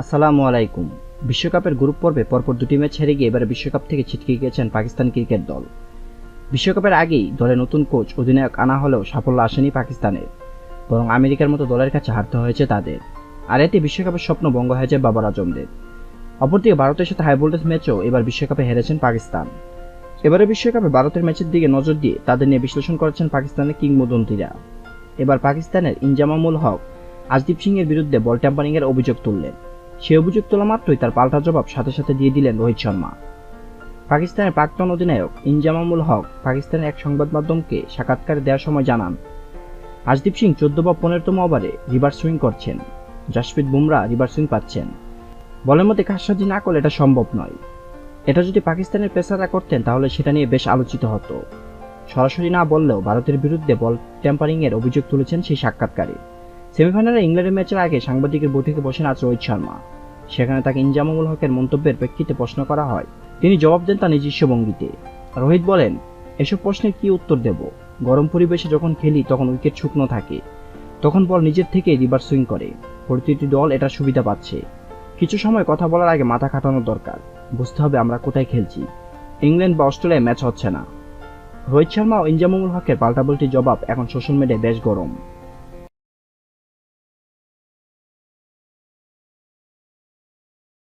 আসসালামু আলাইকুম। বিশ্বকাপের গ্রুপ পর্বে পরপর দুটি ম্যাচ হেরে গিয়ে এবারে বিশ্বকাপ থেকে ছিটকে গিয়েছেন পাকিস্তান ক্রিকেট দল। বিশ্বকাপের আগেই দলে নতুন কোচ, অধিনায়ক আনা হলেও সাফল্য আসেনি পাকিস্তানের। বরং আমেরিকার মতো দলের কাছে হারতে হয়েছে তাদের। আর এতে বিশ্বকাপের স্বপ্ন ভঙ্গ হয়েছে বাবার আজমদের। অপরদিকে ভারতের সাথে হাই ভোল্টেজ ম্যাচেও এবার বিশ্বকাপে হেরেছেন পাকিস্তান। এবারে বিশ্বকাপে ভারতের ম্যাচের দিকে নজর দিয়ে তাদের নিয়ে বিশ্লেষণ করেছেন পাকিস্তানের কিংবদন্তিরা। এবার পাকিস্তানের ইনজামামুল হক, আজদীপ সিং এর বিরুদ্ধে বল ট্যাম্পারিং এর অভিযোগ তুললেন। সে অভিযোগ তোলা মাত্রই তার পাল্টা জবাব সাথে সাথে দিয়ে দিলেন রোহিত শর্মা। পাকিস্তানের প্রাক্তন অধিনায়ক ইনজামামুল হক পাকিস্তানের এক সংবাদ মাধ্যমকে সাক্ষাৎকার দেওয়ার সময় জানান, আজদীপ সিং চোদ্দ বা পনেরোতম ওভারে রিভার্স সুইং করছেন। জাসপ্রীত বুমরা রিভার্স সুইং পাচ্ছেন। বলের মধ্যে কারসাজি না করলে এটা সম্ভব নয়। এটা যদি পাকিস্তানের পেসাররা করতেন তাহলে সেটা নিয়ে বেশ আলোচিত হতো। সরাসরি না বললেও ভারতের বিরুদ্ধে বল ট্যাম্পারিং এর অভিযোগ তুলেছেন সেই সাক্ষাৎকারে। সেমিফাইনালে ইংল্যান্ডের ম্যাচের আগে সাংবাদিকের বৈঠকে বসেন আজ রোহিত শর্মা। সেখানে তাকে ইনজামামুল হকের মন্তব্যের প্রেক্ষিতে প্রশ্ন করা হয়। তিনি জবাব দেন তার নিজস্ব ভঙ্গিতে। রোহিত বলেন, এসব প্রশ্নের কি উত্তর দেব? গরম পরিবেশে যখন খেলি, তখন উইকেট শুকনো থাকে। তখন বল নিজের থেকে রিভার সুইং করে। প্রতিটি দল এটার সুবিধা পাচ্ছে। কিছু সময় কথা বলার আগে মাথা খাটানো দরকার। বুঝতে হবে আমরা কোথায় খেলছি। ইংল্যান্ড বা অস্ট্রেলিয়ায় ম্যাচ হচ্ছে না। রোহিত শর্মা ও ইনজামামুল হকের পাল্টাপাল্টি জবাব এখন সোশ্যাল মিডিয়ায় বেশ গরম।